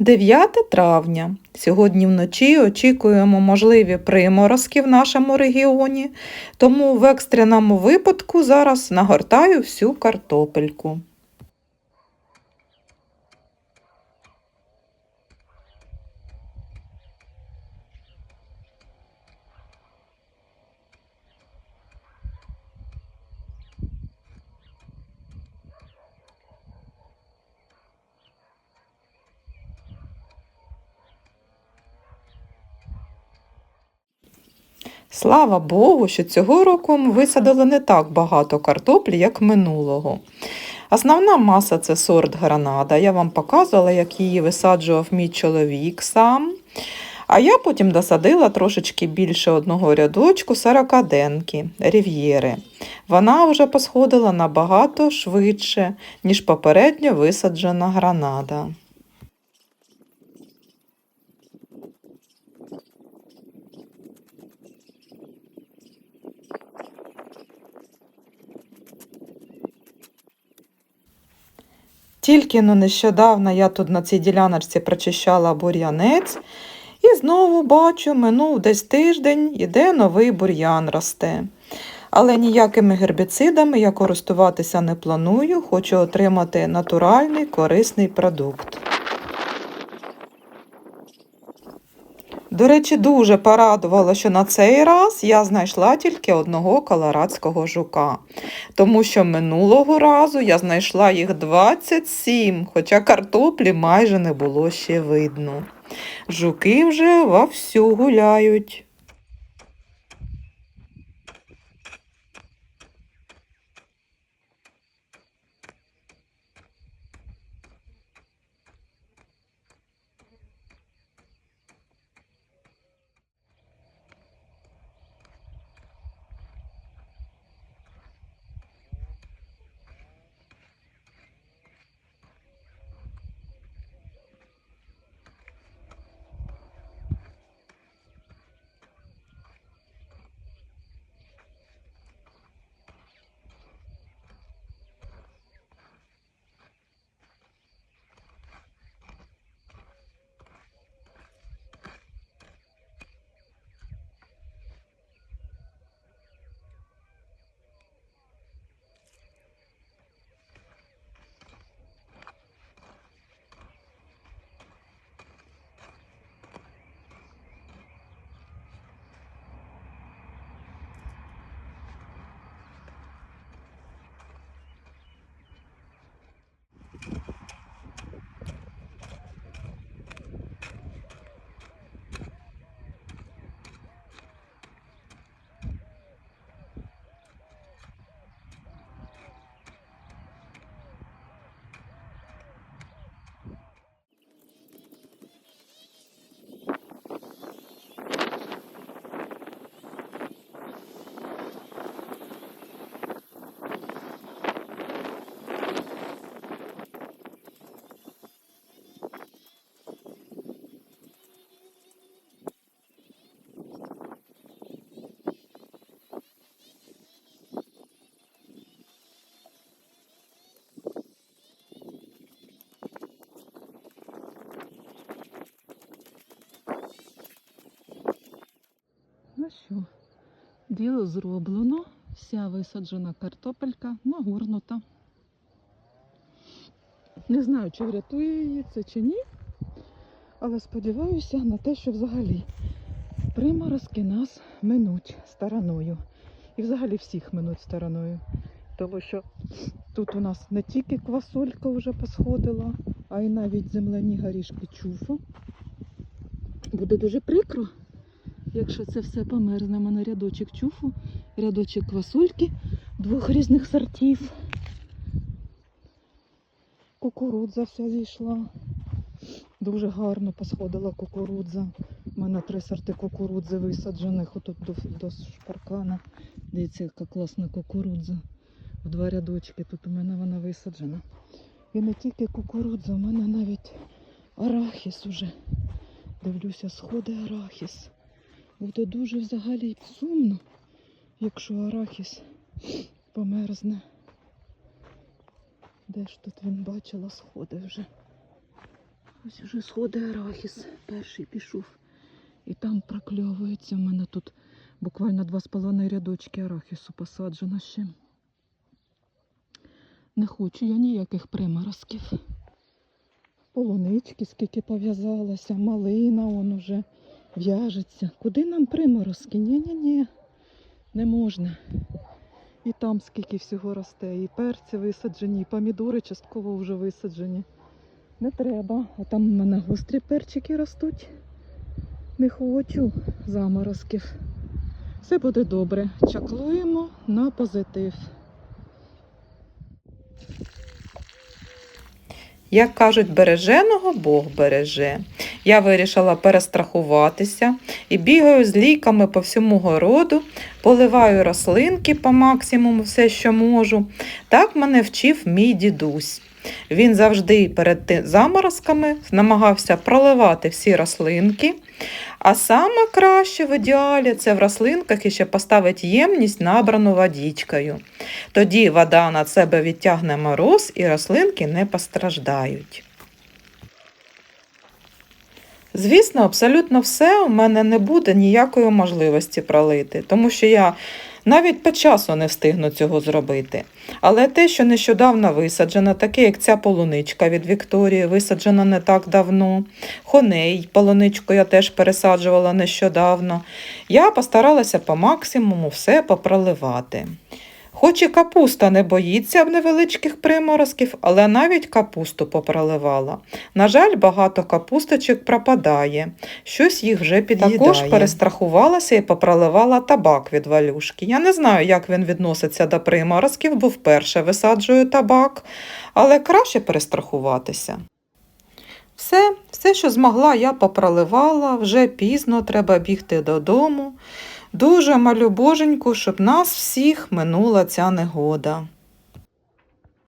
9 травня. Сьогодні вночі очікуємо можливі приморозки в нашому регіоні, тому в екстреному випадку зараз нагортаю всю картопельку. Слава Богу, що цього року висадили не так багато картоплі, як минулого. Основна маса це сорт гранада. Я вам показувала, як її висаджував мій чоловік сам. А я потім досадила трошечки більше одного рядочку сорокаденки рів'єри. Вона вже посходила набагато швидше, ніж попередньо висаджена гранада. Тільки ну, нещодавно я тут на цій діляночці прочищала бур'янець, і знову бачу, минув десь тиждень, іде новий бур'ян росте. Але ніякими гербіцидами я користуватися не планую, хочу отримати натуральний корисний продукт. До речі, дуже порадувало, що на цей раз я знайшла тільки одного колорадського жука, тому що минулого разу я знайшла їх 27, хоча картоплі майже не було ще видно. Жуки вже вовсю гуляють. Ну що, діло зроблено, вся висаджена картопелька нагорнута. Не знаю, чи врятує її це чи ні, але сподіваюся на те, що взагалі приморозки нас минуть стороною. І взагалі всіх минуть стороною. Тому що тут у нас не тільки квасолька вже посходила, а й навіть земляні горішки чуфу. Буде дуже прикро, якщо це все померзне, У мене рядочок чуфу, рядочок квасольки двох різних сортів. Кукурудза вся зійшла. Дуже гарно посходила кукурудза. У мене три сорти кукурудзи висаджених отут до, до шпаркана. Дивіться, яка класна кукурудза. В два рядочки тут у мене вона висаджена. І не тільки кукурудза, у мене навіть арахіс уже. Дивлюся, сходи арахіс. Буде дуже взагалі сумно, якщо арахіс померзне. Де ж тут він бачила сходи вже? Ось уже сходить арахіс. Перший пішов. І там прокльовується. У мене тут буквально два з половиною рядочки арахісу посаджено ще. Не хочу я ніяких приморозків. Полунички скільки пов'язалося, малина он уже в'яжеться. Куди нам приморозки? Ні-ні-ні, не можна. І там скільки всього росте, і перці висаджені, і помідори частково вже висаджені. Не треба. А там у мене гострі перчики ростуть. Не хочу заморозків. Все буде добре. Чаклуємо на позитив. Як кажуть, береженого Бог береже. Я вирішила перестрахуватися і бігаю з ліками по всьому городу, поливаю рослинки по максимуму все, що можу. Так мене вчив мій дідусь. Він завжди перед заморозками намагався проливати всі рослинки. А саме краще в ідеалі це в рослинках іще поставити ємність, набрану водичкою. Тоді вода на себе відтягне мороз і рослинки не постраждають. Звісно, абсолютно все у мене не буде ніякої можливості пролити, тому що я навіть по часу не встигну цього зробити. Але те, що нещодавно висаджено, таке як ця полуничка від Вікторії, висаджена не так давно, хоней, полуничку я теж пересаджувала нещодавно, я постаралася по максимуму все попроливати. Хоч і капуста не боїться в невеличких приморозків, але навіть капусту попроливала. На жаль, багато капусточок пропадає, щось їх вже під'їдає. Також перестрахувалася і попроливала табак від валюшки. Я не знаю, як він відноситься до приморозків, бо вперше висаджую табак, але краще перестрахуватися. Все, все, що змогла, я попроливала, вже пізно, треба бігти додому. Дуже малюбоженьку, щоб нас всіх минула ця негода.